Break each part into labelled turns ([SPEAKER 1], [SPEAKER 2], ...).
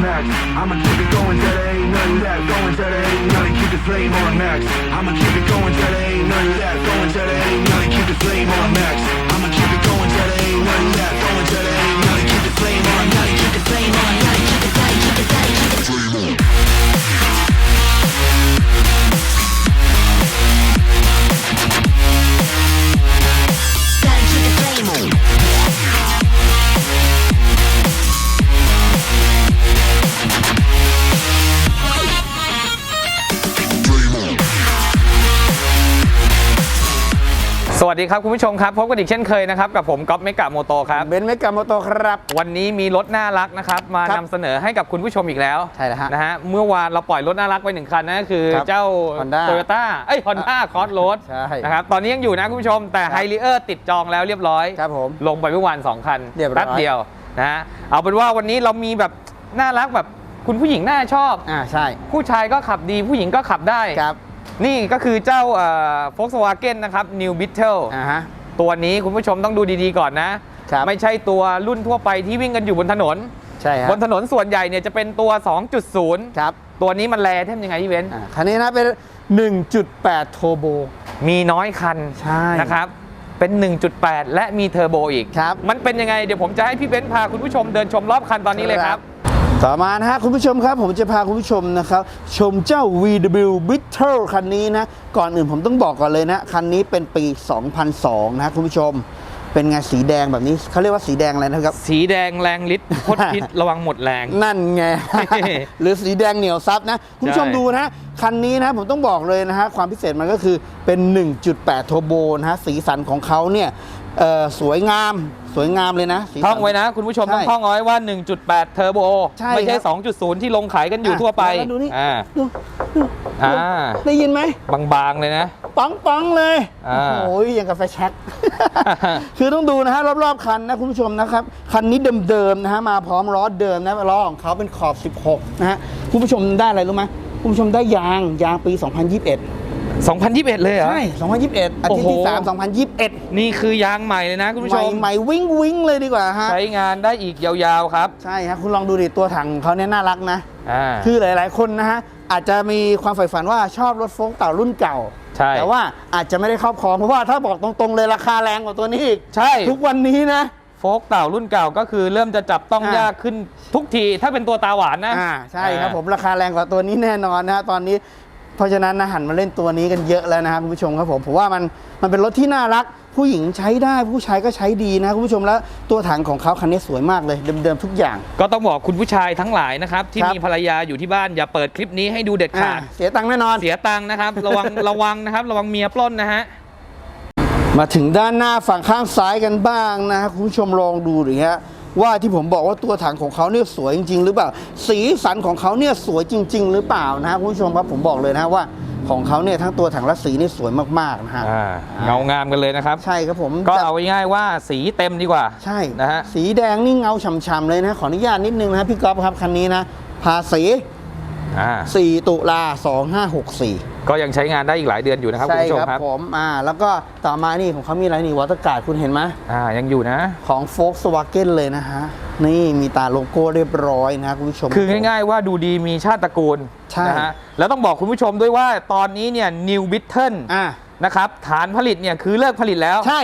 [SPEAKER 1] max. I'ma keep it going till there ain't nothing left. Going till there ain't nothing. Keep the flame on max. I'ma keep it going till there ain't nothing left. Going till there ain't nothing. Keep the flame on max. I'ma keep it going till there ain't nothing left. Going till there ain't nothing. Keep the flame on. Gotta keep the flame on. Gotta keep it tight. Keep it tight. Keep the flame on. Gotta keep the flame on.
[SPEAKER 2] สวัสดีครับคุณผู้ชมครับพบกันอีกเช่นเคยนะครับกับผมก๊อฟเมกะโมโตครับ
[SPEAKER 3] เบนซ์เมกาโมโตครับ
[SPEAKER 2] วันนี้มีรถน่ารักนะครับมา
[SPEAKER 3] ครั
[SPEAKER 2] นำ
[SPEAKER 3] บ
[SPEAKER 2] เสนอให้กับคุณผู้ชมอีกแล้ว
[SPEAKER 3] ใช่แล้วฮะ
[SPEAKER 2] นะฮะเมื่อวานเราปล่อยรถน่ารักไปหนึ่งคันนั่นก็คือ
[SPEAKER 3] ครับ
[SPEAKER 2] เจ้า
[SPEAKER 3] Honda
[SPEAKER 2] โตโยต้าเอ้ยฮอนด้าคอร์สโรด
[SPEAKER 3] ใช่
[SPEAKER 2] นะครับตอนนี้ยังอยู่นะคุณผู้ชมแต่
[SPEAKER 3] ครับ
[SPEAKER 2] ไฮริเออร์ติดจองแล้วเรียบร้อย
[SPEAKER 3] ครับผม
[SPEAKER 2] ลงไปเมื่อวานสองคัน
[SPEAKER 3] เรียบร้อย
[SPEAKER 2] แป๊บเดียวนะฮะเอาเป็นว่าวันนี้เรามีแบบน่ารักแบบคุณผู้หญิงน่าชอบ
[SPEAKER 3] อ่าใช่
[SPEAKER 2] ผู้ชายก็ขับดีผู้หญิงก็ขับได้
[SPEAKER 3] ครับ
[SPEAKER 2] นี่ก็คือเจ้าโฟล์ s วาเกนนะครับ New Beetle
[SPEAKER 3] อ่าฮะ
[SPEAKER 2] ตัวนี้คุณผู้ชมต้องดูดีๆก่อนนะ
[SPEAKER 3] ครับ
[SPEAKER 2] ไม่ใช่ตัวรุ่นทั่วไปที่วิ่งกันอยู่บนถนน
[SPEAKER 3] ใช่ฮะ
[SPEAKER 2] บนถนนส่วนใหญ่เนี่ยจะเป็นตัว 2.0
[SPEAKER 3] ครับ
[SPEAKER 2] ตัวนี้มันแลเท่มยังไงพี่เว้น
[SPEAKER 3] อ่าคันนี้นะเป็น 1.8 โทโบ
[SPEAKER 2] มีน้อยคัน
[SPEAKER 3] ใช่
[SPEAKER 2] นะครับ เป็น 1.8 และมีเทอร์โบอีก
[SPEAKER 3] ครับ
[SPEAKER 2] มันเป็นยังไง เดี๋ยวผมจะให้พี่เบ้นพาคุณผู้ชมเดินชมรอบคันตอนนี้เลยครับ
[SPEAKER 3] ต่อมานะฮะคุณผู้ชมครับ ผมจะพาคุณผู้ชมนะครับชมเจ้า VW Beetle คันนี้นะ ก่อนอื่นผมต้องบอกก่อนเลยนะ คันนี้เป็นปี 2002 นะคุณผู้ชมเป็นไงสีแดงแบบนี้เขาเรียกว่าสีแดงอะไรนะครับ
[SPEAKER 2] สีแดงแรงฤทธิ์พดพิษระวังหมดแรง
[SPEAKER 3] นั่นไง หรือสีแดงเหนียวซับนะ คุณผู้ชม
[SPEAKER 2] ใช่
[SPEAKER 3] ดูนะ คันนี้นะผมต้องบอกเลยนะฮะ ความพิเศษมันก็คือเป็น 1.8 โทโบนะฮะ สีสันของเขาเนี่ย เอ่อสวยงามสวยงามเลยนะสีสัน
[SPEAKER 2] ท่องไว้นะ คุณผู้ชม
[SPEAKER 3] ใช่
[SPEAKER 2] ต้องท่องเอาไว้ว่า 1.8 เทอร์โบ
[SPEAKER 3] ใช่
[SPEAKER 2] ไม่ใช่
[SPEAKER 3] ครับ
[SPEAKER 2] 2.0 ที่ลงขายกันอยู่ทั่วไป
[SPEAKER 3] แล้วดูนี่
[SPEAKER 2] อ่า
[SPEAKER 3] ดูดู
[SPEAKER 2] อ่า
[SPEAKER 3] ได้ยินไหม
[SPEAKER 2] บางๆเลยนะ
[SPEAKER 3] ปังปังๆเลย
[SPEAKER 2] อ่า
[SPEAKER 3] โอ้ยอย่างกับไฟแช็ก คือต้องดูนะฮะรอบๆคันนะคุณผู้ชมนะครับ คันนี้เดิมๆนะฮะมาพร้อมล้อเดิมนะล้อของเขาเป็นขอบ 16 นะฮะคุณผู้ชมได้อะไรรู้ไหมคุณผู้ชมได้ยางยางปี 2021
[SPEAKER 2] 2021 เลยเหรอ
[SPEAKER 3] ใช่ 2021 อาทิตย์ที่
[SPEAKER 2] โอ้โห
[SPEAKER 3] 3 2021
[SPEAKER 2] นี่คือยางใหม่เลยนะคุณผู้
[SPEAKER 3] ให
[SPEAKER 2] ช
[SPEAKER 3] ม่
[SPEAKER 2] ม
[SPEAKER 3] ใหม่วิ่งวิ่งเลยดีกว่าฮะ
[SPEAKER 2] ใช้งานได้อีกยาวๆครับ
[SPEAKER 3] ใช่ฮะคุณลองดูดิตัวถังของเขาเนี่ยน่ารักนะ
[SPEAKER 2] อ่า
[SPEAKER 3] คือหลายๆคนนะฮะ อาจจะมีความใฝ่ฝันว่าชอบรถโฟล์กเต่ารุ่นเก่า
[SPEAKER 2] ใช่
[SPEAKER 3] แต่ว่าอาจจะไม่ได้ครอบครองเพราะว่าถ้าบอกตรงๆเลยราคาแรงกว่าตัวนี้อีก
[SPEAKER 2] ใช่
[SPEAKER 3] ทุกวันนี้นะ
[SPEAKER 2] โฟกเต่ารุ่นเก่าก็คือเริ่มจะจับต้อง
[SPEAKER 3] อ่าย
[SPEAKER 2] ยากขึ้นทุกทีถ้าเป็นตัวตาหวานนะ
[SPEAKER 3] อ่าใช่ครับผมราคาแรงกว่าตัวนี้แน่นอนนะฮะตอนนี้ เพราะฉะนั้นนะหันมาเล่นตัวนี้กันเยอะแล้วนะครับคุณผู้ชมครับผมผมว่ามันมันเป็นรถที่น่ารัก ผู้หญิงใช้ได้ผู้ชายก็ใช้ดีนะคุณผู้ชมแล้วตัวถังของเขาคันนี้สวยมากเลยเดิมๆทุกอย่าง
[SPEAKER 2] ก็ต้องบอกคุณผู้ชายทั้งหลายนะครับ ที่
[SPEAKER 3] ครับ
[SPEAKER 2] มีภรรยาอยู่ที่บ้านอย่าเปิดคลิปนี้ให้ดูเด็ด
[SPEAKER 3] อ่า
[SPEAKER 2] ขาด
[SPEAKER 3] เสียตังค์แน่นอน
[SPEAKER 2] เสียตังค์นะครับ ระวังระวังนะครับ ระวังเมียปล้นนะฮะ
[SPEAKER 3] มาถึงด้านหน้าฝั่งข้างซ้ายกันบ้างนะฮะคุณผู้ชมลองดูดิฮะ ว่าที่ผมบอกว่าตัวถังของเขาเนี่ยสวยจริง ๆ หรือเปล่า สีสันของเขาเนี่ยสวยจริง ๆ หรือเปล่านะฮะคุณผู้ชมครับผมบอกเลยนะว่าของเขาเนี่ยทั้งตัวถังและสีนี่สวยมากๆนะฮะ
[SPEAKER 2] อ่าเงางามกันเลยนะครับ
[SPEAKER 3] ใช่ครับผม
[SPEAKER 2] ก็เอาง่ายๆว่าสีเต็มดีกว่า
[SPEAKER 3] ใช่
[SPEAKER 2] นะฮะ
[SPEAKER 3] สีแดงนี่เงาฉ่ำๆเลยนะขออนุญาตนิดนึงนะพี่ก๊อฟครับคันนี้นะภาษี
[SPEAKER 2] อ่า
[SPEAKER 3] 4 ตุลา 2564
[SPEAKER 2] ก็ยังใช้งานได้อีกหลายเดือนอยู่นะครับคุณ
[SPEAKER 3] ใช่
[SPEAKER 2] ผู้ชม
[SPEAKER 3] ครับ
[SPEAKER 2] ครับ
[SPEAKER 3] ผมอ่าแล้วก็ต่อมานี่ของเขามีอะไรนี่วอเตอร์การ์ดคุณเห็นไหม
[SPEAKER 2] อ่ายังอยู่นะ
[SPEAKER 3] ของ Volkswagen เลยนะฮะ นี่มีตาโลโก้เรียบร้อยนะคุณผู้ชม
[SPEAKER 2] คือง่ายๆว่าดูดีมีชาติตระกูล
[SPEAKER 3] ใช่
[SPEAKER 2] นะฮะแล้วต้องบอกคุณผู้ชมด้วยว่าตอนนี้เนี่ย New b i t t l e
[SPEAKER 3] อ่า
[SPEAKER 2] นะครับฐานผลิตเนี่ยคือเลิกผลิตแล้ว
[SPEAKER 3] ใช่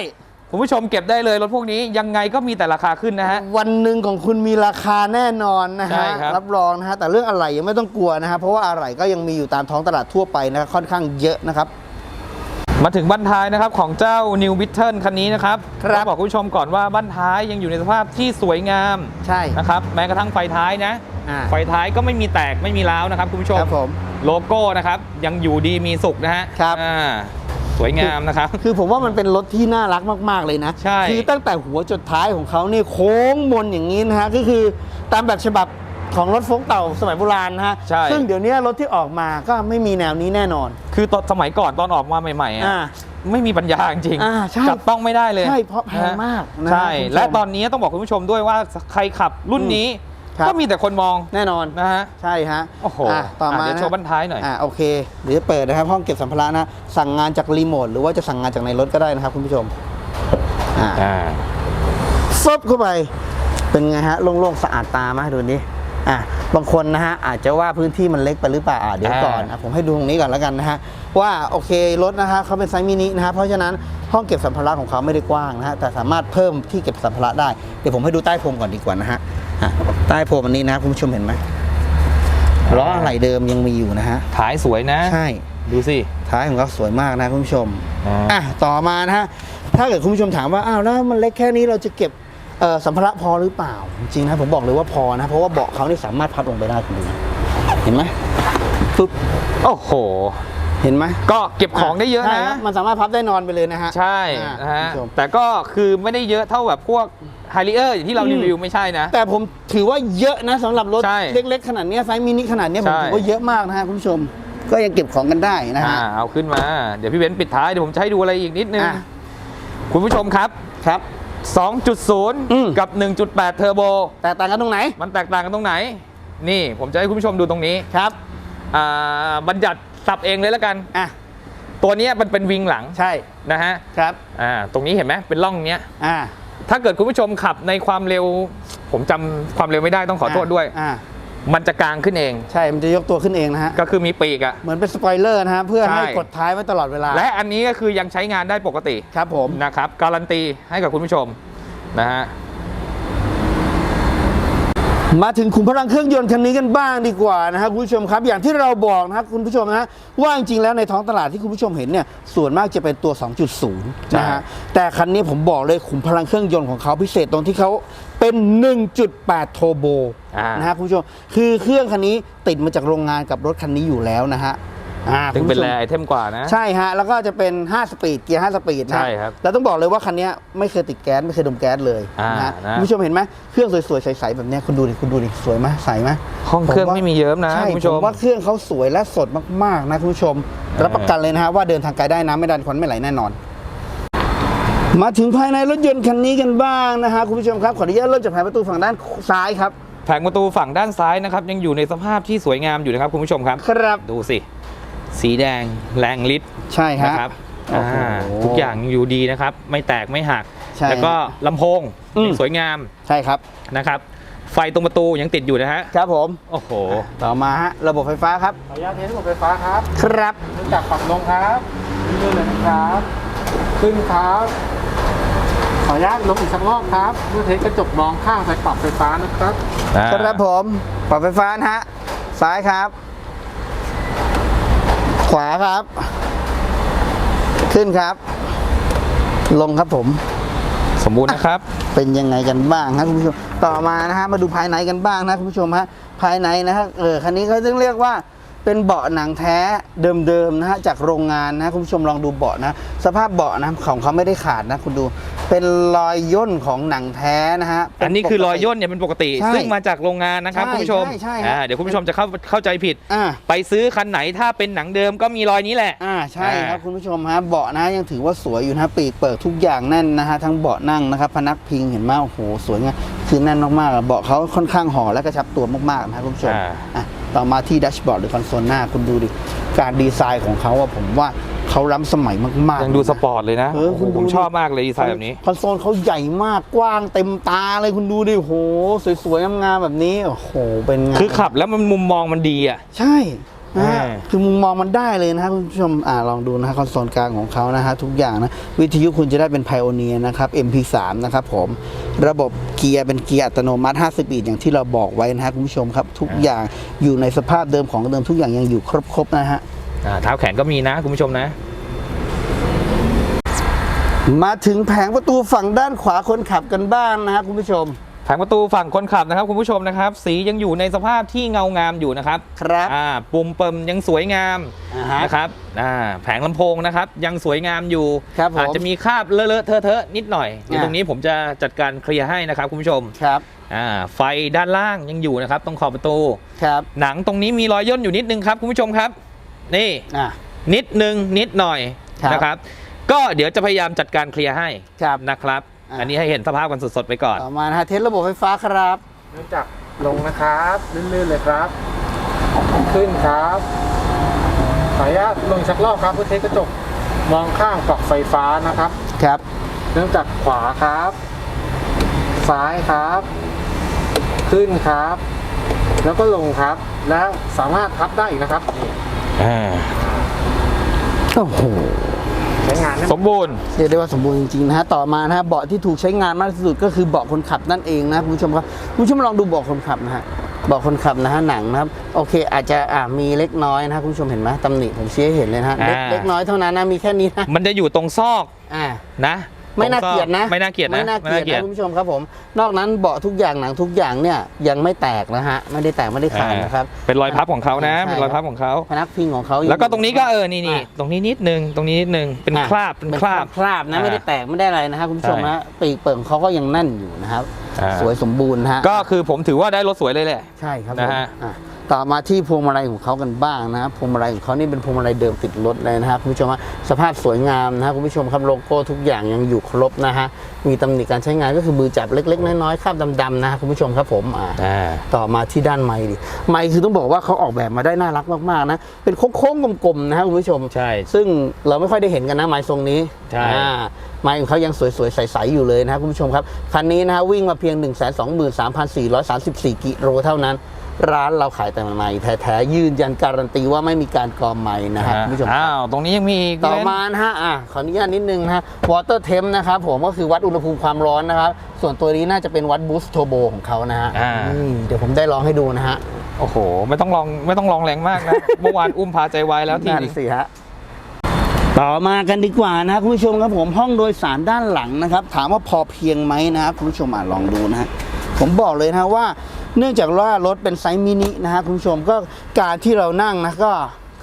[SPEAKER 2] คุณผู้ชมเก็บได้เลยรถพวกนี้ยังไงก็มีแต่ราคาขึ้นนะฮะ
[SPEAKER 3] วันหนึ่งของคุณมีราคาแน่นอนนะ
[SPEAKER 2] ใช่
[SPEAKER 3] ฮะ
[SPEAKER 2] ครับ
[SPEAKER 3] รับรองนะฮะแต่เรื่องอะไรยังไม่ต้องกลัวนะฮะเพราะว่าอะไรก็ยังมีอยู่ตามท้องตลาดทั่วไปนะค่อนข้างเยอะนะครับ
[SPEAKER 2] มาถึงบั้นท้ายนะครับของเจ้า New b i t t l e คันนี้นะครับ
[SPEAKER 3] ครับ
[SPEAKER 2] ต้องบอกคุณผู้ชมก่อนว่าบั้นท้ายยังอยู่ในสภาพที่สวยงาม
[SPEAKER 3] ใช่
[SPEAKER 2] นะครับแม้กระทั่งไฟท้ายนะ
[SPEAKER 3] อ่า
[SPEAKER 2] ไฟท้ายก็ไม่มีแตกไม่มีร้าวนะครับคุณผู้ชม
[SPEAKER 3] ครับผม
[SPEAKER 2] โลโก้นะครับยังอยู่ดีมีสุขนะฮะ
[SPEAKER 3] ครับ
[SPEAKER 2] อ่า สวยงามนะครับ
[SPEAKER 3] คือผมว่ามันเป็นรถที่น่ารักมาก ๆ เลยนะ
[SPEAKER 2] ใช่
[SPEAKER 3] คือตั้งแต่หัวจดท้ายของเขาเนี่ยโค้งมนอย่างนี้นะฮะ ก็คือตามแบบฉบับของรถโฟล์กเต่าสมัยโบราณนะฮะ
[SPEAKER 2] ใช่
[SPEAKER 3] ซึ่งเดี๋ยวนี้รถที่ออกมาก็ไม่มีแนวนี้แน่นอน
[SPEAKER 2] คือตอนสมัยก่อนตอนออกมาใหม่ๆอะ
[SPEAKER 3] อ่า
[SPEAKER 2] ไม่มีปัญญาจริง
[SPEAKER 3] อ่าใช่
[SPEAKER 2] จับต้องไม่ได้เลย
[SPEAKER 3] ใช่เพราะแพงมากนะ
[SPEAKER 2] ใช่
[SPEAKER 3] คุณผู้ชม
[SPEAKER 2] และตอนนี้ต้องบอกคุณผู้ชมด้วยว่าใครขับรุ่นนี้
[SPEAKER 3] ครับ
[SPEAKER 2] ก็มีแต่คนมอง
[SPEAKER 3] แน่นอน
[SPEAKER 2] นะฮะ
[SPEAKER 3] ใช่ฮะ
[SPEAKER 2] โอ้โหะ
[SPEAKER 3] ต่อมา
[SPEAKER 2] อะเดี๋ยว
[SPEAKER 3] นะ
[SPEAKER 2] โชว์บั้นท้ายหน่อย
[SPEAKER 3] อ่าโอเคเดี๋ยวจะเปิดนะครับห้องเก็บสัมภาระนะสั่งงานจากรีโมทหรือว่าจะสั่งงานจากในรถก็ได้นะครับคุณผู้ชมอ่า
[SPEAKER 2] อ่า
[SPEAKER 3] ฟบเข้าไปเป็นไงฮะโล่งๆสะอาดตาไหมดูนี่อะบางคนนะฮะอาจจะว่าพื้นที่มันเล็กไปหรือเปล่าอะเดี๋ยวก่อนอะผมให้ดูตรงนี้ก่อนแล้วกันนะฮะว่าโอเครถนะฮะเขาเป็นไซส์มินินะฮะเพราะฉะนั้น ห้องเก็บสัมภาระของเขาไม่ได้กว้างนะฮะแต่สามารถเพิ่มที่เก็บสัมภาระได้เดี๋ยวผมให้ดูใต้พรมก่อนดีกว่านะฮะอะใต้พรมอันนี้นะคุณผู้ชมเห็นไหมล้ออะไรเดิมยังมีอยู่นะฮะ
[SPEAKER 2] ท้ายสวยนะ
[SPEAKER 3] ใช่
[SPEAKER 2] ดูสิ
[SPEAKER 3] ท้ายของเขาสวยมากนะคุณผู้ชม
[SPEAKER 2] อ่า
[SPEAKER 3] อะต่อมานะฮะถ้าเกิดคุณผู้ชมถามว่าอ้าวแล้วมันเล็กแค่นี้เราจะเก็บเอ่อสัมภาระพอหรือเปล่า จริงๆนะผมบอกเลยว่าพอนะเพราะว่าเบาะเขานี่สามารถพับลงไปได้คุณดูนะเห็นไหมปึ๊บ
[SPEAKER 2] โอ้โห
[SPEAKER 3] เห็นไหม
[SPEAKER 2] ก็เก็บของได้เยอะ
[SPEAKER 3] ใช่
[SPEAKER 2] นะ
[SPEAKER 3] ครับมันสามารถพับได้นอนไปเลยนะฮะ
[SPEAKER 2] ใช่
[SPEAKER 3] อ่า
[SPEAKER 2] นะฮะ
[SPEAKER 3] คุณผู้ชม
[SPEAKER 2] แต่ก็คือไม่ได้เยอะเท่าแบบพวกไฮริเออร์ที่เรา
[SPEAKER 3] อืม
[SPEAKER 2] รีวิวไม่ใช่นะ
[SPEAKER 3] แต่ผมถือว่าเยอะนะสำหรับรถ
[SPEAKER 2] ใช่
[SPEAKER 3] เล็กๆขนาดเนี้ยไซส์มินิขนาดเนี้ยผม
[SPEAKER 2] ใช่
[SPEAKER 3] ถือว่าเยอะมากนะฮะคุณผู้ชม ก็ยังเก็บของกันได้นะ
[SPEAKER 2] อ่า
[SPEAKER 3] ฮะ
[SPEAKER 2] เอาขึ้นมา เดี๋ยวพี่เบนซ์ปิดท้ายเดี๋ยวผมจะให้ดูอะไรอีกนิดนึง
[SPEAKER 3] อะ
[SPEAKER 2] คุณผู้ชมครับ
[SPEAKER 3] ครับอืม
[SPEAKER 2] 2.0 กับ 1.8 เทอร์โบ
[SPEAKER 3] แตกต่างกันตรงไหน
[SPEAKER 2] มันแตกต่างกันตรงไหน นี่ผมจะให้คุณผู้ชมดูตรงนี้
[SPEAKER 3] ครับ
[SPEAKER 2] อ่าบัญญัติ สับเองเลยแล้วกัน
[SPEAKER 3] อะ
[SPEAKER 2] ตัวเนี้ยมันเป็นวิงหลัง
[SPEAKER 3] ใช่
[SPEAKER 2] นะฮะ
[SPEAKER 3] ครับ
[SPEAKER 2] อ่าตรงนี้เห็นไหมเป็นร่องเนี้ย
[SPEAKER 3] อ่า
[SPEAKER 2] ถ้าเกิดคุณผู้ชมขับในความเร็ว ผมจำความเร็วไม่ได้ต้องขอโทษด้วย
[SPEAKER 3] อ่า
[SPEAKER 2] มันจะกลางขึ้นเอง
[SPEAKER 3] ใช่มันจะยกตัวขึ้นเองนะฮะ
[SPEAKER 2] ก็คือมีปีกอะ
[SPEAKER 3] เหมือนเป็นสปอยเลอร์นะฮะ เพื่อ
[SPEAKER 2] ใช่
[SPEAKER 3] ให้กดท้ายไว้ตลอดเวลา
[SPEAKER 2] และอันนี้ก็คือยังใช้งานได้ปกติ
[SPEAKER 3] ครับผม
[SPEAKER 2] นะครับการันตีให้กับคุณผู้ชมนะฮะ
[SPEAKER 3] มาถึงขุมพลังเครื่องยนต์คันนี้กันบ้างดีกว่านะครับคุณผู้ชมครับ อย่างที่เราบอกนะครับคุณผู้ชมนะฮะว่าจริงๆแล้วในท้องตลาดที่คุณผู้ชมเห็นเนี่ยส่วนมากจะเป็นตัว 2.0 นะฮะแต่คันนี้ผมบอกเลยขุมพลังเครื่องยนต์ของเขาพิเศษตรงที่เขาเป็น 1.8 โทโบ
[SPEAKER 2] อ่าน
[SPEAKER 3] นะฮะคุณผู้ชม คือเครื่องคันนี้ติดมาจากโรงงานกับรถคันนี้อยู่แล้วนะฮะ อ่า
[SPEAKER 2] ถึงเป็น
[SPEAKER 3] คุณ
[SPEAKER 2] แร
[SPEAKER 3] ผู้ชม
[SPEAKER 2] ไอเทมกว่านะ
[SPEAKER 3] ใช่ฮะ แล้วก็จะเป็น 5 สปีด เกียร์ 5 สปีดนะ
[SPEAKER 2] ใช่ครับ
[SPEAKER 3] แล้วต้องบอกเลยว่าคันนี้ไม่เคยติดแก๊ส ไม่เคยดมแก๊สเลย
[SPEAKER 2] อ่า
[SPEAKER 3] นะฮะ
[SPEAKER 2] นะ
[SPEAKER 3] คุณผู้ชมเห็นไหมเครื่องสวยๆ ใสๆ แบบเนี้ยคุณดูดิคุณดูดิสวยไหมใสไหม
[SPEAKER 2] ห้องเครื่อง
[SPEAKER 3] ผว่า
[SPEAKER 2] ไม่มีเยิ้มนะ
[SPEAKER 3] ใช่
[SPEAKER 2] คุณผู้
[SPEAKER 3] ผ
[SPEAKER 2] ช
[SPEAKER 3] ม
[SPEAKER 2] ม
[SPEAKER 3] ว่าเครื่องเขาสวยและสดมากๆนะคุณผู้ชม รับประกันเลยนะฮะว่าเดินทางไกลได้น้ำไม่ดันควันไม่ไหลแน่นอนมาถึงภายในรถยนต์คันนี้กันบ้างนะฮะคุณผู้ชมครับขออนุญาตเริ่มจากแผงประตูฝั่งด้านซ้ายครับ
[SPEAKER 2] แผงประตูฝั่งด้านซ้ายนะครับยังอยู่ในสภาพที่สวยงามอยู่นะครับคุณผู้ชมครับ
[SPEAKER 3] ครับ
[SPEAKER 2] ดูสิ สีแดงแรงฤทธิ์
[SPEAKER 3] ใช่ฮะ
[SPEAKER 2] นะครับ
[SPEAKER 3] โอ้โห
[SPEAKER 2] อ่าทุกอย่างยังอยู่ดีนะครับ ไม่แตกไม่หัก
[SPEAKER 3] ใช่
[SPEAKER 2] แล้วก็ลำโพง
[SPEAKER 3] อืม
[SPEAKER 2] ยังสวยงาม
[SPEAKER 3] ใช่ครับ
[SPEAKER 2] นะครับ ไฟตรงประตูยังติดอยู่นะฮะ
[SPEAKER 3] ครับผม
[SPEAKER 2] โอ้โห
[SPEAKER 3] ต่อมาฮะระบบไฟฟ้าครับ
[SPEAKER 4] ขออนุญาตเทสระบบไฟฟ้าครับ
[SPEAKER 3] ครับ
[SPEAKER 4] เริ่มจากปรับลงครับนี่เลยนะครับ ขึ้นครับ ขออนุญาตลงอีกสักรอบครับเมื่อเทสกระจกมองข้างไปปรับไฟฟ้านะครับ
[SPEAKER 3] ครับผมปรับไฟฟ้านะฮะซ้ายครับข วาครับ ขึ้นครับ ลงครับผม
[SPEAKER 2] สมบูรณ์นะครับ
[SPEAKER 3] เป็นยังไงกันบ้างครับคุณผู้ชม ต่อมานะฮะมาดูภายในกันบ้างนะคุณผู้ชมฮะ ภายในนะฮะเออคันนี้เขาต้องเรียกว่า เป็นเบาะหนังแท้เดิมๆนะฮะจากโรงงานนะคุณผู้ชมลองดูเบาะนะ สภาพเบาะนะของเขาไม่ได้ขาดนะคุณดู เป็นรอยย่นของหนังแท้นะฮะเป็
[SPEAKER 2] อันนี้คือรอย
[SPEAKER 3] ปกติ
[SPEAKER 2] ย่นเนี่ยเป็นปกติ
[SPEAKER 3] ใช่
[SPEAKER 2] ซึ่งมาจากโรงงานนะครับ
[SPEAKER 3] ใช่
[SPEAKER 2] คุณผู้ชม
[SPEAKER 3] ใช่ใช่ฮะ
[SPEAKER 2] อ่าเดี๋ยวคุณผู้ชมจะเข้าเข้าใจผิด
[SPEAKER 3] อ่า
[SPEAKER 2] ไปซื้อคันไหนถ้าเป็นหนังเดิมก็มีรอยนี้แหละ
[SPEAKER 3] อ่าใช่ครับ
[SPEAKER 2] อ่า
[SPEAKER 3] คุณผู้ชมฮะเบาะนะยังถือว่าสวยอยู่นะฮะปีกเปิดทุกอย่างแน่นนะฮะทั้งเบาะนั่งนะครับพนักพิงเห็นไหมโอ้โหสวยงามคือแน่นมากๆอะเบาะเขาค่อนข้างห่อและกระชับตัวมากๆนะครับคุณผู้ชม
[SPEAKER 2] อ่า
[SPEAKER 3] อะ ต่อมาที่ดัชบอร์ดหรือคอนโซลหน้าคุณดูดิการดีไซน์ของเขาอะผมว่าเขาล้ำสมัยมากๆ
[SPEAKER 2] ยังดูสปอร์ตเลยนะ
[SPEAKER 3] เออ
[SPEAKER 2] โอ้โห
[SPEAKER 3] คุณดู
[SPEAKER 2] ผม
[SPEAKER 3] ดิ
[SPEAKER 2] ชอบมากเลยดีไซน์แบบนี้
[SPEAKER 3] คอนโซลเขาใหญ่มากกว้างเต็มตาเลยคุณดูดิโอ้โหสวยๆงามๆแบบนี้โอ้โหเป็นไง
[SPEAKER 2] คือขับแล้วมันมุมมองมันดีอะ
[SPEAKER 3] ใช่ นะฮะ
[SPEAKER 2] อ่า
[SPEAKER 3] คือมุมมองมันได้เลยนะครับคุณผู้ชมอ่าลองดูนะฮะคอนโซลกลางของเขานะฮะทุกอย่างนะวิทยุคุณจะได้เป็น Pioneer นะครับ MP3 นะครับผมระบบเกียร์เป็นเกียร์อัตโนมัติ 50สปีดอย่างที่เราบอกไว้นะฮะคุณผู้ชมครับ ทุกอย่างอยู่ในสภาพเดิมของเดิมทุกอย่างยังอยู่ครบๆนะฮะ
[SPEAKER 2] อ่าเท้าแขนก็มีนะคุณผู้ชมนะ
[SPEAKER 3] มาถึงแผงประตูฝั่งด้านขวาคนขับกันบ้างนะฮะคุณผู้ชม
[SPEAKER 2] แผงประตูฝั่งคนขับนะครับคุณผู้ชมนะครับ สียังอยู่ในสภาพที่เงางามอยู่นะครับ
[SPEAKER 3] ครับ
[SPEAKER 2] อ่าปุ่มเปิมยังสวยงาม
[SPEAKER 3] อ่าฮะ
[SPEAKER 2] นะครับอ่าแผงลำโพงนะครับ ยังสวยงามอยู่
[SPEAKER 3] ครับผม
[SPEAKER 2] อาจจะมีคราบเลอะๆเทอะๆนิดหน่อยเดี๋ยว
[SPEAKER 3] อ่า
[SPEAKER 2] ตรงนี้ผมจะจัดการเคลียร์ให้นะครับคุณผู้ชม
[SPEAKER 3] ครับ
[SPEAKER 2] อ่าไฟด้านล่างยังอยู่นะครับตรงขอบประตู
[SPEAKER 3] ครับ
[SPEAKER 2] หนังตรงนี้มีรอยย่นอยู่นิดนึงครับคุณผู้ชมครับ นี่
[SPEAKER 3] อะ
[SPEAKER 2] นิดนึงนิดหน่อย
[SPEAKER 3] ครับ
[SPEAKER 2] นะครับ ก็เดี๋ยวจะพยายามจัดการเคลียร์ให้
[SPEAKER 3] ครับ
[SPEAKER 2] นะครับ
[SPEAKER 3] อะ
[SPEAKER 2] อันนี้ให้เห็นสภาพกันสดๆไปก่อน
[SPEAKER 3] ต่อมานะฮะเทสระบบไฟฟ้าครับ
[SPEAKER 4] เริ่มจากลงนะครับลื่นๆเลยครับ ขึ้นครับขออนุญาตลงอีกสักรอบครับเพื่อเทสกระจกมองข้างปรับไฟฟ้านะครับ
[SPEAKER 3] ครับ
[SPEAKER 4] เริ่มจากขวาครับ ซ้ายครับ ขึ้นครับ แล้วก็ลงครับ แล้วสามารถพับได้อีกนะครับนี่
[SPEAKER 3] โอ้โห
[SPEAKER 4] ใช้ งานได้
[SPEAKER 2] สมบูรณ์
[SPEAKER 3] เรียกได้ว่าสมบูรณ์จริงๆนะฮะต่อมานะฮะเบาะที่ถูกใช้งานมากที่สุดก็คือเบาะคนขับนั่นเองนะคุณผู้ชมครับคุณผู้ชมลองดูเบาะคนขับนะฮะเบาะคนขับนะฮะหนังนะครับโอเค อาจจะอ่ามีเล็กน้อยนะฮะคุณผู้ชมเห็นไหมตำหนิผมชี้ให้เห็นเลยนะฮะเล็ก
[SPEAKER 2] อ่า
[SPEAKER 3] เล็กน้อยเท่านั้นนะมีแค่นี้นะ
[SPEAKER 2] มันจะอยู่ตรงซอก
[SPEAKER 3] อ่า
[SPEAKER 2] นะ
[SPEAKER 3] ไม่น่าเกลียดนะ
[SPEAKER 2] ไม่น่าเกลียดนะ
[SPEAKER 3] ไม่น่าเกลียด
[SPEAKER 2] ไม่น่าเกลียด
[SPEAKER 3] นะคุณผู้ชมครับผม นอกนั้นเบาะทุกอย่างหนังทุกอย่างเนี่ยยังไม่แตกนะฮะไม่ได้แตกไม่ได้ขาดนะครับ
[SPEAKER 2] เป็นรอยพับของเขานะ
[SPEAKER 3] ใช่
[SPEAKER 2] เป็นรอยพับของเขา
[SPEAKER 3] พนักพิงของเขายัง
[SPEAKER 2] แล้วก็ตรงนี้ก็เออนี่นี่
[SPEAKER 3] อะ
[SPEAKER 2] ตรงนี้นิดนึงตรงนี้นิดนึงเป็น
[SPEAKER 3] อะ
[SPEAKER 2] คราบเป็นคราบ
[SPEAKER 3] คราบนะ
[SPEAKER 2] อ่า
[SPEAKER 3] ไม่ได้แตกไม่ได้อะไรนะฮะคุณผู้ชม
[SPEAKER 2] ใช่
[SPEAKER 3] ฮะปีกเปิงเขาก็ยังแน่นอยู่นะครับ
[SPEAKER 2] อ่า
[SPEAKER 3] สวยสมบูรณ์นะฮะ
[SPEAKER 2] ก็คือผมถือว่าได้รถสวยเลยแหละ
[SPEAKER 3] ใช่ครับผม
[SPEAKER 2] นะฮะ
[SPEAKER 3] อะ ต่อมาที่พวงมาลัยของเขากันบ้างนะครับพวงมาลัยของเขานี่เป็นพวงมาลัยเดิมติดรถเลยนะครับคุณผู้ชมฮะสภาพสวยงามนะฮะคุณผู้ชมครับโลโก้ทุกอย่างยังอยู่ครบนะฮะมีตำหนิการใช้งานก็คือมือจับเล็ก ๆ น้อยๆคราบดำๆนะฮะคุณผู้ชมครับผมอ่า
[SPEAKER 2] อ่า
[SPEAKER 3] ต่อมาที่ด้านไม้ดิไม้คือต้องบอกว่าเขาออกแบบมาได้น่ารักมากๆนะเป็นโค้งๆกลมๆนะฮะคุณผู้ชม
[SPEAKER 2] ใช่
[SPEAKER 3] ซึ่งเราไม่ค่อยได้เห็นกันนะไม้ทรงนี้
[SPEAKER 2] ใช่
[SPEAKER 3] อ่าไม้ของเขายังสวยๆใสๆอยู่เลยนะครับคุณผู้ชมครับคันนี้นะฮะวิ่งมาเพียง 1 2 3 4 3 4 กิโลเท่านั้น ร้านเราขายแต่ไม้แท้ๆยืนยันการันตีว่าไม่มีการกรอมไม้นะครับคุณผู้ชม
[SPEAKER 2] อ้าวตรงนี้ยังมีก
[SPEAKER 3] ต่อมานะฮะอะขออนุญาตนิดนึงนะฮะ water temp นะครับผมก็คือวัดอุณหภูมิความร้อนนะครับ ส่วนตัวนี้น่าจะเป็นวัด boost turbo ของเขานะฮะ
[SPEAKER 2] อ่า
[SPEAKER 3] อืมเดี๋ยวผมได้ลองให้ดูนะฮะ
[SPEAKER 2] โอ้โห ไม่ต้องลองไม่ต้องลองแรงมากนะเมื่อวานอุ้มพาใจไว้แล้วที
[SPEAKER 3] นั่น
[SPEAKER 2] นึง
[SPEAKER 3] สิฮะต่อมากันดีกว่านะคุณผู้ชมครับผมห้องโดยสารด้านหลังนะครับ ถามว่าพอเพียงไหมนะครับคุณผู้ชมอะลองดูนะฮะผมบอกเลยนะว่า เนื่องจากว่ารถเป็นไซส์มินินะฮะคุณผู้ชมก็การที่เรานั่งนะก็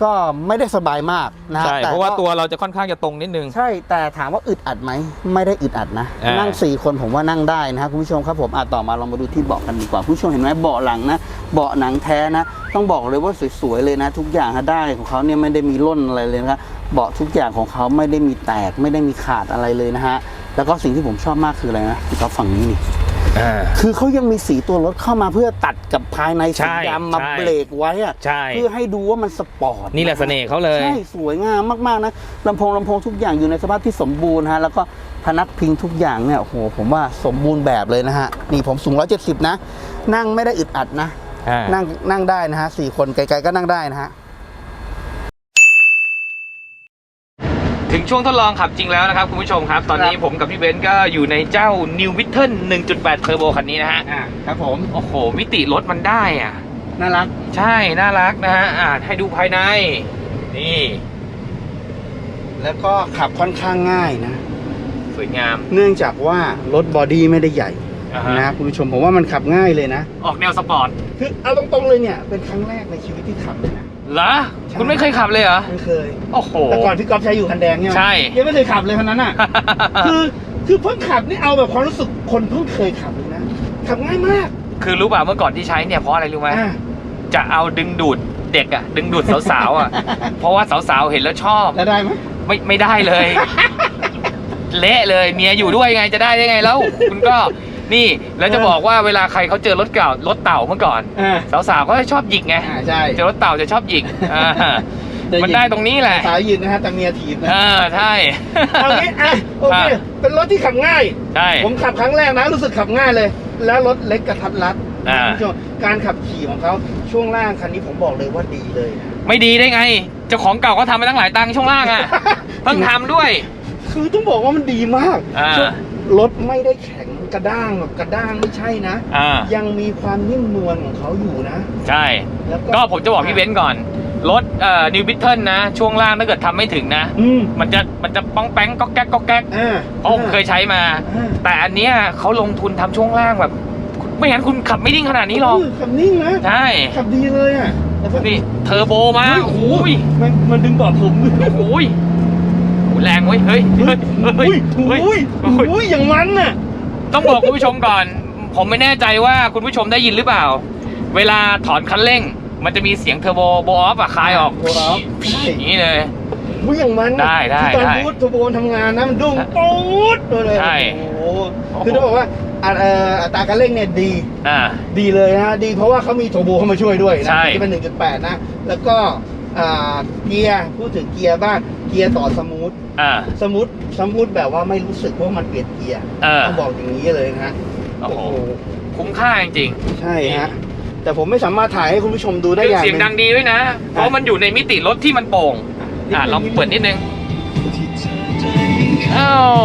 [SPEAKER 3] ก็ไม่ได้สบายมากนะฮะ
[SPEAKER 2] ใช่
[SPEAKER 3] แต่
[SPEAKER 2] เพราะว่า
[SPEAKER 3] ก็
[SPEAKER 2] ตัวเราจะค่อนข้างจะตรงนิดนึง
[SPEAKER 3] ใช่แต่ถามว่าอึดอัดไหมไม่ได้อึดอัดนะ
[SPEAKER 2] อ่านั่
[SPEAKER 3] นั่ง 4 คนผมว่านั่งได้นะครับคุณผู้ชมครับผมอะต่อมาลองมาดูที่เบาะกันดีกว่าคุณผู้ชมเห็นไหมเบาะหลังนะเบาะหนังแท้นะต้องบอกเลยว่าสวยๆเลยนะ ทุกอย่างฮะได้ของเขาเนี่ยไม่ได้มีร่นอะไรเลยนะครับเบาะทุกอย่างของเขาไม่ได้มีแตกไม่ได้มีขาดอะไรเลยนะฮะแล้วก็สิ่งที่ผมชอบมากคืออะไรนะที่เขาฝั่งนี้นี่
[SPEAKER 2] อ่า
[SPEAKER 3] คือเขายังมีสีตัวรถเข้ามาเพื่อตัดกับภายในสี
[SPEAKER 2] ใช่
[SPEAKER 3] ดำมา
[SPEAKER 2] ใช่
[SPEAKER 3] เบรกไว้อะ
[SPEAKER 2] ใช่
[SPEAKER 3] เพื่อให้ดูว่ามันสปอร์ต
[SPEAKER 2] นี่แหละเสน่ห์เขาเลย
[SPEAKER 3] ใช่สวยงามมากๆนะลำโพงลำโพงทุกอย่างอยู่ในสภาพที่สมบูรณ์ฮะแล้วก็พนักพิงทุกอย่างเนี่ยโอ้โหผมว่าสมบูรณ์แบบเลยนะฮะนี่ผมสูง 170 นะ นั่งไม่ได้อึดอัดนะ
[SPEAKER 2] อ่า
[SPEAKER 3] นั่งนั่งได้นะฮะสี่คนไกลๆก็นั่งได้นะฮะ
[SPEAKER 2] ถึงช่วงทดลองขับจริงแล้วนะครับคุณผู้ชมครับ ตอนนี้
[SPEAKER 3] ครับ
[SPEAKER 2] ผมกับพี่เบนซ์ก็อยู่ในเจ้า New w i t t e n 1.8 Turbo คันนี้นะฮะ
[SPEAKER 3] อ่าครับผม
[SPEAKER 2] โอ้โห มิติรถมันได้อะ
[SPEAKER 3] น่ารัก
[SPEAKER 2] ใช่ น่ารักนะฮะอ่าให้ดูภายใน นี่
[SPEAKER 3] แล้วก็ขับค่อนข้างง่ายนะ
[SPEAKER 2] สวยงาม
[SPEAKER 3] เนื่องจากว่ารถบอดี้ไม่ได้ใหญ่
[SPEAKER 2] อ่าฮะ
[SPEAKER 3] นะคุณผู้ชมผมว่ามันขับง่ายเลยนะ
[SPEAKER 2] ออกแนวสปอร์ต
[SPEAKER 3] คือเอาตรงๆเลยเนี่ย เป็นครั้งแรกในชีวิตที่ขับเลยนะ
[SPEAKER 2] เหรอ
[SPEAKER 3] ใช่
[SPEAKER 2] คุณไม่เคยขับเลยเหรอ
[SPEAKER 3] ไม่เคย
[SPEAKER 2] โอ้โห
[SPEAKER 3] แต่ก่อนพี่ก๊อฟใช้อยู่คันแดงเนี่ย
[SPEAKER 2] ใช่
[SPEAKER 3] ยังไม่เคยขับเลยคันนั้นอะ คือคือเพิ่งขับนี่เอาแบบความรู้สึกคนเพิ่งเคยขับเลยนะขับง่ายมาก
[SPEAKER 2] คือรู้ป่ะเมื่อก่อนที่ใช้เนี่ยเพราะอะไรรู้ไหม
[SPEAKER 3] อะ
[SPEAKER 2] จะเอาดึงดูดเด็กอะดึงดูดสาวๆอะเพราะว่าสาวๆเห็นแล้วชอบ
[SPEAKER 3] แล้วได้ไหม
[SPEAKER 2] ไม่ไม่ได้เลย เละเลยเมียอยู่ด้วยไงจะได้ได้ไงแล้ว คุณก็ นี่แล้วจะบอกว่าเวลาใครเขาเจอรถเก่ารถเต่าเมื่อก่อน
[SPEAKER 3] อ่า
[SPEAKER 2] สาวๆก็จะชอบหยิกไง
[SPEAKER 3] อ่าใช่
[SPEAKER 2] เจอรถเต่าจะชอบหยิกอ่ามันได้ตรงนี้แหละ
[SPEAKER 3] สาวยืนนะฮะแต่เมียถีบนะ
[SPEAKER 2] เออใช่
[SPEAKER 3] เอางี้อะโอเค
[SPEAKER 2] อะ
[SPEAKER 3] เป็นรถที่ขับง่าย
[SPEAKER 2] ใช่
[SPEAKER 3] ผมขับครั้งแรกนะรู้สึกขับง่ายเลย แล้วรถเล็กกระทัดรัด
[SPEAKER 2] อ่า
[SPEAKER 3] คุณผู้ชมการขับขี่ของเขาช่วงล่างคันนี้ผมบอกเลยว่าดีเลยนะ
[SPEAKER 2] ไม่ดีได้ไง เจ้าของเก่าก็ทำไปตั้งหลายตังค์ช่วงล่างอะ เพิ่งทำด้วย
[SPEAKER 3] คือต้องบอกว่ามันดีมาก
[SPEAKER 2] อ่า
[SPEAKER 3] ช่วง รถไม่ได้แข็งกระด้างแบบกระด้างไม่ใช่นะ
[SPEAKER 2] อ่า
[SPEAKER 3] ยังมีความนิ่มนวลของเขาอยู่นะ
[SPEAKER 2] ใช่
[SPEAKER 3] แล้ว
[SPEAKER 2] ก็ผมจะบอกพี่เบนซ์ก่อน รถเอ่อนิวบิทเทิลนะ ช่วงล่างถ้าเกิดทำไม่ถึงนะ
[SPEAKER 3] อืม
[SPEAKER 2] มันจะมันจะป้องแป้งก็แก๊กก็แก๊ก
[SPEAKER 3] อ่า
[SPEAKER 2] เพราะผมเคยใช้มา
[SPEAKER 3] อ่า
[SPEAKER 2] แต่อันเนี้ยเขาลงทุนทำช่วงล่างแบบ ไม่งั้นคุณขับไม่นิ่งขนาดนี้หรอก
[SPEAKER 3] เขับนิ่งนะ
[SPEAKER 2] ใช่
[SPEAKER 3] ขับดีเลยอะแล้วก็
[SPEAKER 2] นี่เทอร์โบมา
[SPEAKER 3] เฮ้ย
[SPEAKER 2] โอ้
[SPEAKER 3] โอ้
[SPEAKER 2] โห
[SPEAKER 3] โหมันมันดึงบอดผม
[SPEAKER 2] โอ้โหโอ้โห แรงเว้ยเฮ้ย
[SPEAKER 3] เฮ้
[SPEAKER 2] เฮ้
[SPEAKER 3] ย
[SPEAKER 2] ย
[SPEAKER 3] โอ้ย
[SPEAKER 2] เฮ้ย
[SPEAKER 3] โอ้ย
[SPEAKER 2] เฮ้ย
[SPEAKER 3] โอ้ยอย่างมันน่ะ
[SPEAKER 2] ต้องบอกคุณผู้ชมก่อน ผมไม่แน่ใจว่าคุณผู้ชมได้ยินหรือเปล่า เวลาถอนคันเร่ง มันจะมีเสียงเทอร์โบโบออฟอะคลายออก
[SPEAKER 3] โบออฟใช่
[SPEAKER 2] อย่างนี้เลย
[SPEAKER 3] โอ้ยอย่างมันน่ะ
[SPEAKER 2] ได้ได้
[SPEAKER 3] คือตอน
[SPEAKER 2] ได้
[SPEAKER 3] บูทโทโบนทำงานนะมันดุ้งปูดเลย
[SPEAKER 2] ใช่
[SPEAKER 3] โอ้โหคือต้องบอกว่าอ่าเอ่ออัตราการเร่งเนี่ยดี
[SPEAKER 2] อ่า
[SPEAKER 3] ดีเลยนะฮะดีเพราะว่าเขามีโทโบเข้ามาช่วยด้วยนะ
[SPEAKER 2] ใช่
[SPEAKER 3] ที่เป็น1.8 นะ แล้วก็ อ่าเกียร์พูดถึงเกียร์บ้างเกียร์ต่อสมูท
[SPEAKER 2] อ่า
[SPEAKER 3] สมูทสมูทแบบว่าไม่รู้สึกว่ามันเปลี่ยนเกียร์
[SPEAKER 2] เออ
[SPEAKER 3] ต้องบอกอย่างนี้เลยนะฮะ
[SPEAKER 2] โอ้โห คุ้มค่าจริง
[SPEAKER 3] ใช่ฮะ แต่ผมไม่สามารถถ่ายให้คุณผู้ชมดู
[SPEAKER 2] ๆ
[SPEAKER 3] ได้
[SPEAKER 2] เครื่
[SPEAKER 3] อ
[SPEAKER 2] อย่าง
[SPEAKER 3] ง
[SPEAKER 2] เสียงดังดีด้วยนะ เพราะมันอยู่ในมิติรถที่มันโป่ง อ่าลองเปิดนิดนึงอ้าว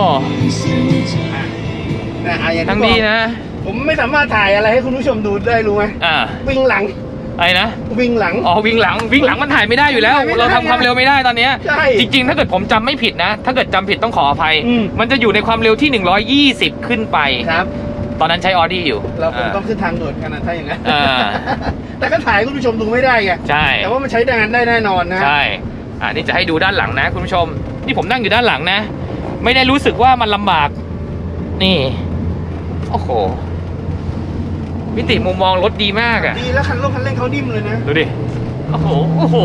[SPEAKER 3] นะอะอย่าง
[SPEAKER 2] ดั
[SPEAKER 3] ที่
[SPEAKER 2] ง
[SPEAKER 3] บอ
[SPEAKER 2] ดี
[SPEAKER 3] ก
[SPEAKER 2] นะ
[SPEAKER 3] ผมไม่สามารถถ่ายอะไรให้คุณผู้ชมดูได้รู้ไหม
[SPEAKER 2] อ่า
[SPEAKER 3] วิ่งหลัง
[SPEAKER 2] อะ ไรนะ
[SPEAKER 3] วิ่งหลัง
[SPEAKER 2] อ๋อวิ่งหลังวิ่งหลังมันถ่ายไม่ได้อยู่แล้ว
[SPEAKER 3] ไม่ได้
[SPEAKER 2] เราทำความเร็วไม่ได้ตอนเนี้ย
[SPEAKER 3] ใช่
[SPEAKER 2] จริงๆ ถ้าเกิดผมจำไม่ผิดนะ ถ้าเกิดจำผิดต้องขออภัย
[SPEAKER 3] อืม
[SPEAKER 2] มันจะอยู่ในความเร็วที่ 120 ขึ้นไป
[SPEAKER 3] ครับ
[SPEAKER 2] ตอนนั้นใช้ออดี้อยู่
[SPEAKER 3] เราคง
[SPEAKER 2] อ่า
[SPEAKER 3] ต้องขึ้นทางด่วนกันนะถ้าอย่างนั้น
[SPEAKER 2] อ่า
[SPEAKER 3] แต่ก็ถ่ายให้คุณผู้ชมดูไม่ได้ไง
[SPEAKER 2] ใช่
[SPEAKER 3] แต่ว่ามันใช้งานได้แน่นอนนะ
[SPEAKER 2] ใช่ อ่านี่จะให้ดูด้านหลังนะคุณผู้ชม นี่ผมนั่งอยู่ด้านหลังนะ ไม่ได้รู้สึกว่ามันลำบาก นี่ โอ้โห มิติมุมมองรถดีมากอะ
[SPEAKER 3] ดีแล้วคันรถคันเร่งเขานิ่มเลยนะ
[SPEAKER 2] ดูดิ โอ้โห โอ้โห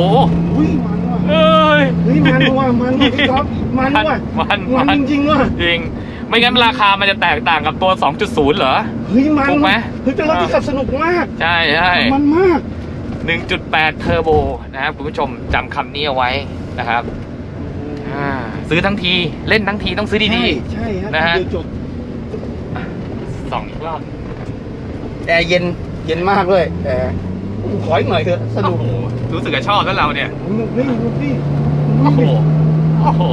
[SPEAKER 3] อุ้ยมันว่ะ
[SPEAKER 2] เอ้ย
[SPEAKER 3] เฮ้ยมันว่ะมันว่ะพี่ก๊อฟมันว่ะ
[SPEAKER 2] มัน
[SPEAKER 3] มั
[SPEAKER 2] มัน
[SPEAKER 3] นจริงๆว่ะ
[SPEAKER 2] จริง ไม่งั้นราคามันจะแตกต่างกับตัว 2.0 เหรอ
[SPEAKER 3] เฮ้ยมัน
[SPEAKER 2] ถูกไหม
[SPEAKER 3] เฮ้ยเป็นรถที่ขับสนุกมาก
[SPEAKER 2] ใช่ใช่
[SPEAKER 3] มันมาก
[SPEAKER 2] 1.8 เทอร์โบนะครับคุณผู้ชมจำคำนี้เอาไว้นะครับอ่าซื้อทั้งทีเล่นทั้งทีต้องซื้อดี
[SPEAKER 3] ใช่ใช่ฮะ
[SPEAKER 2] นะฮะ
[SPEAKER 3] เดี๋ยวจบ
[SPEAKER 2] ๆสองอีกรอบ
[SPEAKER 3] แอร์เย็นเย็นมากเลยแอร์ขออีกหน่อยเถอะสนุก
[SPEAKER 2] โอ้โหรู้สึกจะชอบแล้วเราเนี่ย
[SPEAKER 3] นี่ดูดิ
[SPEAKER 2] โอ้โห โอ้โห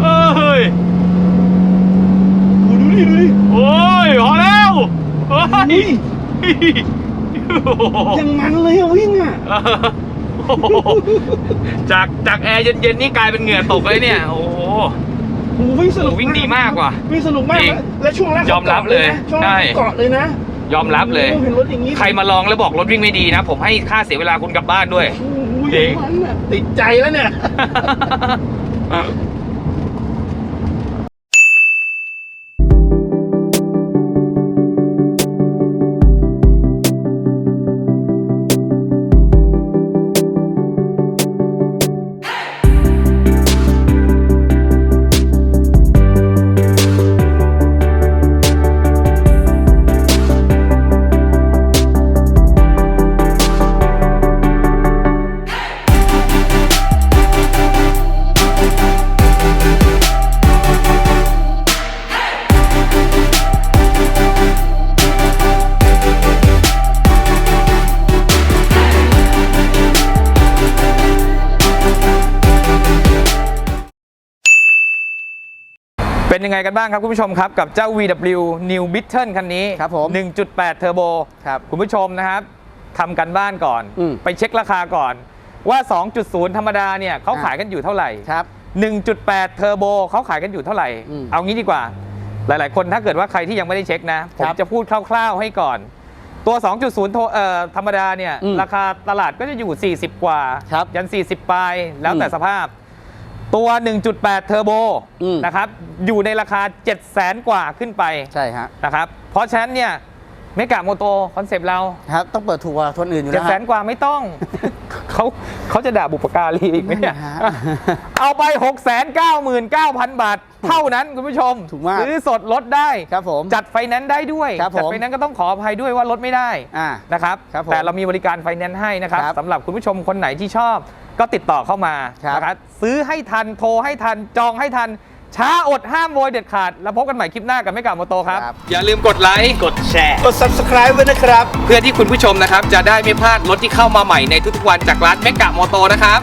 [SPEAKER 2] เอ้ย
[SPEAKER 3] ดูดิดูดิ
[SPEAKER 2] โอ้ย พอแล้วเฮ้
[SPEAKER 3] อุ้
[SPEAKER 2] ย
[SPEAKER 3] ย
[SPEAKER 2] โอ้โห
[SPEAKER 3] ยังมันเลยอะวิ่งอะ
[SPEAKER 2] โอ้โหจากจากแอร์เย็นๆนี่กลายเป็นเหงื่อตกเลยเนี่ย โอ้โห
[SPEAKER 3] โอ้โหวิ่งสนุก
[SPEAKER 2] โอ้วิ่งดีมากว่ะ
[SPEAKER 3] วิ่งสนุกมาก
[SPEAKER 2] จริง
[SPEAKER 3] และช่วงแรก
[SPEAKER 2] ยอมรับเลย
[SPEAKER 3] ช่วงแร
[SPEAKER 2] ใช่
[SPEAKER 3] กเกาะเลยนะ
[SPEAKER 2] ยอมรับเลย
[SPEAKER 3] โอ้โหเห็นรถอย่างนี้
[SPEAKER 2] ใครมาลองแล้วบอกรถวิ่งไม่ดีนะ ผมให้ค่าเสียเวลาคุณกลับบ้านด้วย
[SPEAKER 3] โอ้โห
[SPEAKER 2] จริง
[SPEAKER 3] มันอะติดใจแล้วเนี่ย
[SPEAKER 2] เป็นยังไงกันบ้างครับคุณผู้ชมครับกับเจ้า VW New Bittern คันนี้
[SPEAKER 3] ครับผม
[SPEAKER 2] 1.8เทอร์โบ
[SPEAKER 3] ครับ
[SPEAKER 2] คุณผู้ชมนะครับทำกันบ้านก่อน
[SPEAKER 3] อืม
[SPEAKER 2] ไปเช็คราคาก่อนว่า 2.0 ธรรมดาเนี่ยเขา
[SPEAKER 3] อะ
[SPEAKER 2] ขายกันอยู่เท่าไหร่
[SPEAKER 3] ครับ
[SPEAKER 2] 1.8 เทอร์โบเขาขายกันอยู่เท่าไหร่
[SPEAKER 3] อืม
[SPEAKER 2] เอางี้ดีกว่า หลาย ๆ คนถ้าเกิดว่าใครที่ยังไม่ได้เช็คนะ ผม
[SPEAKER 3] ครับ
[SPEAKER 2] จะพูดคร่าว ๆ ให้ก่อน ตัว 2.0โทเอ่อธรรมดาเนี่ย
[SPEAKER 3] อืม
[SPEAKER 2] ราคาตลาดก็จะอยู่ 40 กว่า
[SPEAKER 3] ครับ
[SPEAKER 2] ยัน 40 ปลาย แล้วแต่
[SPEAKER 3] อืม
[SPEAKER 2] สภาพ ตัว 1.8 เทอร์โบ
[SPEAKER 3] อืม
[SPEAKER 2] นะครับ อยู่ในราคา 7 0 0 0 0 0กว่าขึ้นไป
[SPEAKER 3] ใช่ฮะ
[SPEAKER 2] นะครับ เพราะฉะนั้นเนี่ยเมกะโมโตคอนเซปต์เรา
[SPEAKER 3] ครับต้องเปิดถูกกว่าคนอื่นอยู่
[SPEAKER 2] เจ็
[SPEAKER 3] แล้
[SPEAKER 2] ด
[SPEAKER 3] ว
[SPEAKER 2] แส
[SPEAKER 3] ฮะ
[SPEAKER 2] นกว่าไม่ต้อง เขาเขาจะด่าบุปการีอีกไหมเนี่ย
[SPEAKER 3] นั่นนะฮะ
[SPEAKER 2] เอาไป 6 9 9 0 0 0 บาท เท่านั้นคุณผู้ชม
[SPEAKER 3] ถูกมาก
[SPEAKER 2] ซื้อสดลดได้
[SPEAKER 3] ครับผม
[SPEAKER 2] จัดไฟแนนซ์ได้ด้วย
[SPEAKER 3] ครับผม
[SPEAKER 2] จัดไฟแนนซ์ก็ต้องขออภัยด้วยว่าลดไม่ได้
[SPEAKER 3] อ่า
[SPEAKER 2] นะครับ
[SPEAKER 3] ครับผม
[SPEAKER 2] แต่เรามีบริการไฟแนนซ์ให้นะครับ
[SPEAKER 3] ครับ
[SPEAKER 2] สำหรับคุณผู้ชมคนไหนที่ชอบ ก็ติดต่อเข้ามา
[SPEAKER 3] ครับ
[SPEAKER 2] นะครับซื้อให้ทันโทรให้ทันจองให้ทันช้าอดห้ามโวยเด็ดขาด แล้วพบกันใหม่คลิปหน้ากับไม่กับโมโตครับ
[SPEAKER 3] ครับ
[SPEAKER 2] อย่าลืมกดไลค์ กดแชร์
[SPEAKER 3] กด subscribe ไว้นะครับ
[SPEAKER 2] เพื่อที่คุณผู้ชมนะครับ จะได้ไม่พลาดรถที่เข้ามาใหม่ในทุกๆวันจากร้านเมกะโมโตนะครับ